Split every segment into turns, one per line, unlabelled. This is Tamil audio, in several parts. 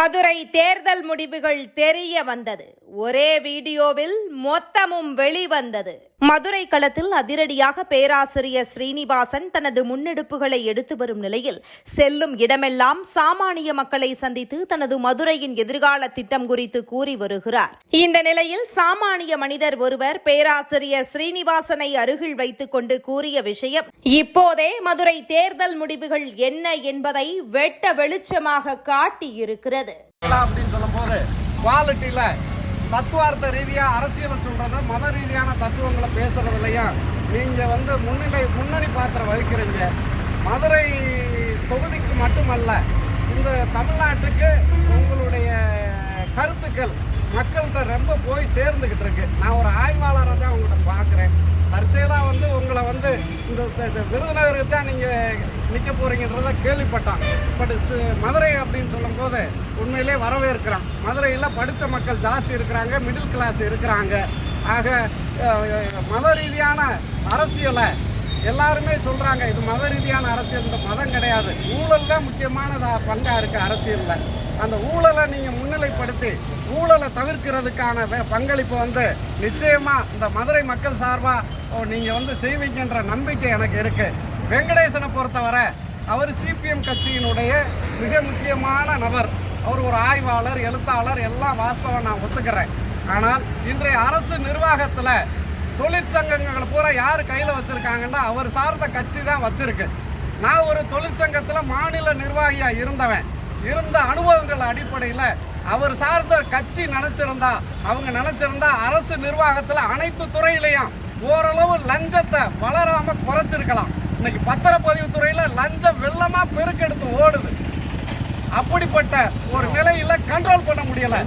மதுரை தேர்தல் முடிவுகள் தெரிய வந்தது. ஒரே வீடியோவில் மொத்தமும் வெளிவந்தது. மதுரை களத்தில் அதிரடியாக பேராசிரியர் ஸ்ரீனிவாசன் தனது முன்னெடுப்புகளை எடுத்து வரும் நிலையில் செல்லும் இடமெல்லாம் சாமானிய மக்களை சந்தித்து தனது மதுரையின் எதிர்கால திட்டம் குறித்து கூறி வருகிறார். இந்த நிலையில் சாமானிய மனிதர் ஒருவர் பேராசிரியர் ஸ்ரீனிவாசனை அருகில் வைத்துக் கொண்டு கூறிய விஷயம் இப்போதே மதுரை தேர்தல் முடிவுகள் என்ன என்பதை வெட்ட வெளிச்சமாக காட்டியிருக்கிறது.
தத்துவார்த்த ரீதியாக அரசியலை சொல்கிறத மத ரீதியான தத்துவங்களை பேசுறதுலையும் நீங்கள் வந்து முன்னிலை முன்னணி பாத்திரம் வகிக்கிறீங்க. மதுரை தொகுதிக்கு மட்டுமல்ல இந்த தமிழ்நாட்டுக்கு உங்களுடைய கருத்துக்கள் மக்கள்கிட்ட ரொம்ப போய் சேர்ந்துக்கிட்டு இருக்கு. நான் ஒரு ஆய்வாளரை தான் உங்கள்கிட்ட பார்க்குறேன். உங்களை வந்து இந்த விருதுநகருக்கு தான் நீங்கள் நிற்க போகிறீங்கன்றத கேள்விப்பட்டான் பட் மதுரை அப்படின்னு சொல்லும்போது உண்மையிலே வரவேற்கிறான் மதுரையில் படித்த மக்கள் ஜாஸ்தி இருக்கிறாங்க மிடில் கிளாஸ் இருக்கிறாங்க. ஆக மத ரீதியான அரசியலை எல்லாருமே சொல்கிறாங்க இது மத ரீதியான அரசியல் இந்த மதம் கிடையாது. ஊழல் தான் முக்கியமான பங்காக இருக்குது அரசியலில். அந்த ஊழலை நீங்கள் முன்னிலைப்படுத்தி ஊழலை தவிர்க்கிறதுக்கான வே- பங்களிப்பு வந்து நிச்சயமாக இந்த மதுரை மக்கள் சார்பாக நீங்கள் வந்து செய்வீங்கன்ற நம்பிக்கை எனக்கு இருக்குது வெங்கடேசனை பொறுத்தவரை அவர் சிபிஎம் கட்சியினுடைய மிக முக்கியமான நபர். அவர் ஒரு ஆய்வாளர் எழுத்தாளர் எல்லாம் வாஸ்தவம் நான் ஒத்துக்கிறேன். ஆனால் இன்றைய அரசு நிர்வாகத்தில் தொழிற்சங்கங்களை பூரா யார் கையில் வச்சுருக்காங்கன்னா அவர் சார்ந்த கட்சி தான் வச்சுருக்கு. நான் ஒரு தொழிற்சங்கத்தில் மாநில நிர்வாகியாக இருந்தவன். இருந்த அனுபவங்கள் அடிப்படையில் அவர் சார்ந்த கட்சி நினச்சிருந்தா அவங்க நினச்சிருந்தா அரசு நிர்வாகத்தில் அனைத்து துறையிலையும் ஓரளவு லஞ்சத்தை வளராமல் குறைச்சிருக்கலாம். இன்னைக்கு பத்திரப்பதிவு துறையில் லஞ்சம் வெள்ளமாக பெருக்கெடுத்து ஓடுது. அப்படிப்பட்ட ஒரு நிலையில கண்ட்ரோல் பண்ண முடியல.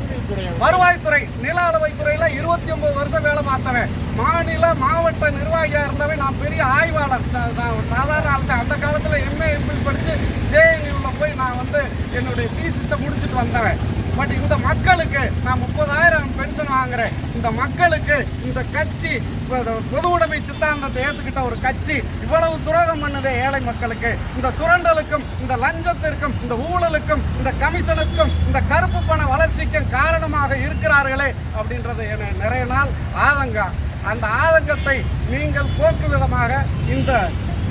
வருவாய்த்துறை நில துறையில் இருபத்தி ஒன்பது வருஷம் வேலை பார்த்தவன். மாநில மாவட்ட நிர்வாகியாக இருந்தவை நான் பெரிய ஆய்வாளர். சா- நான் ஒரு சாதாரண ஆள்தான் அந்த காலத்தில் எம்ஏ எம்பில் படித்து ஜேஎன்யூவில் போய் நான் வந்து என்னுடைய தீசிஸை முடிச்சுட்டு வந்தவன். பட் இந்த மக்களுக்கு நான் முப்பதாயிரம் பென்ஷன் வாங்குறேன். இந்த மக்களுக்கு இந்த கட்சி பொது உடைமை சித்தாந்தத்தை ஏற்றுக்கிட்ட ஒரு கட்சி இவ்வளவு துரோகம் பண்ணுதே ஏழை மக்களுக்கு. இந்த சுரண்டலுக்கும் இந்த லஞ்சத்திற்கும் இந்த ஊழலுக்கும் இந்த கமிஷனுக்கும் இந்த கருப்பு பண வளர்ச்சிக்கும் காரணமாக இருக்கிறார்களே அப்படின்றது என நிறைய நாள் ஆதங்கம். அந்த ஆதங்கத்தை நீங்கள் போக்கு விதமாக இந்த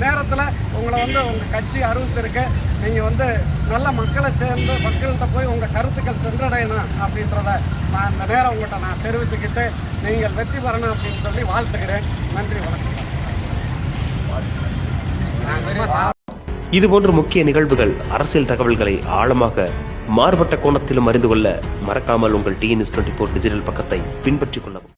நேரத்தில் உங்களை வந்து உங்கள் கட்சி அறிவிச்சிருக்கு. நீங்கள் வந்து நல்ல மக்களை சேர்ந்து மக்கள்கிட்ட போய் உங்கள் கருத்துக்கள் சென்றடையணும் அப்படின்றத நான் இந்த நேரம் உங்கள்கிட்ட நான் தெரிவிச்சுக்கிட்டு நீங்கள் வெற்றி பெறணும் அப்படின்னு சொல்லி வாழ்த்துக்கிறேன் நன்றி வணக்கம். நான் சும்மா
இதுபோன்ற முக்கிய நிகழ்வுகள் அரசியல் தகவல்களை ஆழமாக மாறுபட்ட கோணத்திலும் அறிந்து கொள்ள மறக்காமல் உங்கள் டிஎன்எஸ் டுவெண்ட்டி ஃபோர் டிஜிட்டல் பக்கத்தை பின்பற்றிக் கொள்ளவும்.